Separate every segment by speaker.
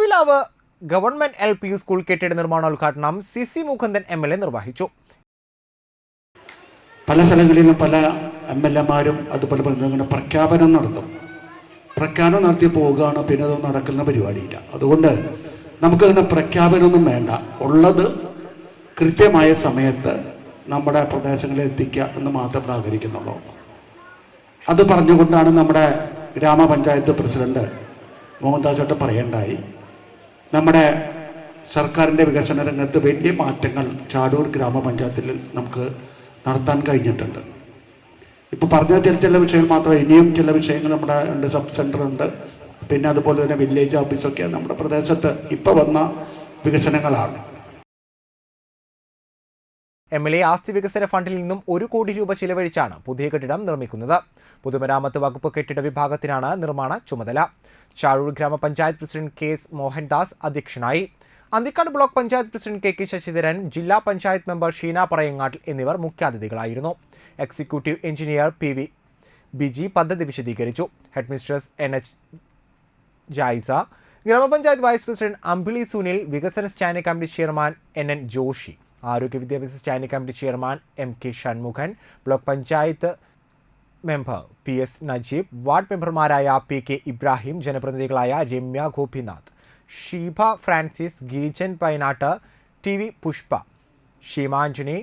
Speaker 1: Parambilavu government L P school കെട്ടിട നിർമ്മാണോദ്ഘാടനം C C Mukundan M L A നിർവഹിച്ചു.
Speaker 2: പല സ്ഥലങ്ങളിലും പല എം എൽ എമാരും അതുപോലെ ബന്ധങ്ങളും പ്രഖ്യാപനം നടത്തും. പ്രഖ്യാപനം നടത്തി പോവുകയാണ് പിന്നെ അതൊന്നും നടക്കുന്ന പരിപാടിയില്ല. അതുകൊണ്ട് നമുക്കങ്ങനെ പ്രഖ്യാപനമൊന്നും വേണ്ട. ഉള്ളത് കൃത്യമായ സമയത്ത് നമ്മുടെ പ്രദേശങ്ങളിൽ എത്തിക്കുക എന്ന് മാത്രം ആഗ്രഹിക്കുന്നുള്ളൂ. അത് പറഞ്ഞുകൊണ്ടാണ് നമ്മുടെ ഗ്രാമപഞ്ചായത്ത് പ്രസിഡന്റ് മോഹൻദാസ് ചേട്ടൻ പറയണ്ടായി. നമ്മുടെ സർക്കാരിന്റെ വികസന രംഗത്ത് വലിയ മാറ്റങ്ങൾ ചാടൂർ ഗ്രാമപഞ്ചായത്തിൽ നമുക്ക് നടത്താൻ കഴിഞ്ഞിട്ടുണ്ട്. ഇപ്പോൾ പറഞ്ഞ ചില ചില വിഷയങ്ങൾ മാത്രമേ ഇനിയും ചില വിഷയങ്ങൾ നമ്മുടെ ഉണ്ട് സബ് സെന്റർ ഉണ്ട്. പിന്നെ അതുപോലെ തന്നെ വില്ലേജ് ഓഫീസൊക്കെ നമ്മുടെ പ്രദേശത്ത് ഇപ്പോൾ വന്ന വികസനങ്ങളാണ്.
Speaker 1: എം എൽ എ ആസ്തി വികസന ഫണ്ടിൽ നിന്നും ഒരു കോടി രൂപ ചിലവഴിച്ചാണ് പുതിയ കെട്ടിടം നിർമ്മിക്കുന്നത്. പൊതുമരാമത്ത് വകുപ്പ് കെട്ടിട വിഭാഗത്തിനാണ് നിർമ്മാണ ചുമതല. ചാഴൂർ ഗ്രാമപഞ്ചായത്ത് പ്രസിഡന്റ് കെ എസ് മോഹൻദാസ് അധ്യക്ഷനായി. Anthikkad block panchayat president K K Sasidharan ജില്ലാ പഞ്ചായത്ത് മെമ്പർ ഷീന പറയങ്ങാട്ടിൽ എന്നിവർ മുഖ്യാതിഥികളായിരുന്നു. Executive engineer P V Biji പദ്ധതി വിശദീകരിച്ചു. ഹെഡ്മിസ്ട്രസ് എൻ എച്ച് ജായിസ ഗ്രാമപഞ്ചായത്ത് വൈസ് പ്രസിഡന്റ് അമ്പിളി സുനിൽ വികസന standing committee chairman N N Joshi. ആരോഗ്യ വിദ്യാഭ്യാസ standing committee chairman M K Shanmukhan block panchayat member P S Najeeb ward മെമ്പർമാരായ P K Ibrahim ജനപ്രതിനിധികളായ Ramya Gopinath Sheeba Francis Girijan Painattu T V Pushpa Sheemanjani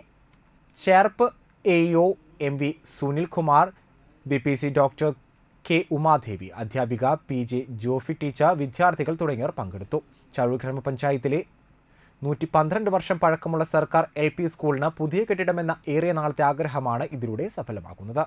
Speaker 1: Cherpu A O M V Sunilkumar B P C doctor K Umadevi അധ്യാപിക P J Jofi teacher വിദ്യാർത്ഥികൾ തുടങ്ങിയവർ പങ്കെടുത്തു. ചാഴൂർ ഗ്രാമപഞ്ചായത്തിലെ നൂറ്റി പന്ത്രണ്ട് വർഷം പഴക്കമുള്ള സർക്കാർ എൽ പി സ്കൂളിന് പുതിയ കെട്ടിടമെന്ന ഏറെ നാളത്തെ ആഗ്രഹമാണ് ഇതിലൂടെ സഫലമാകുന്നത്.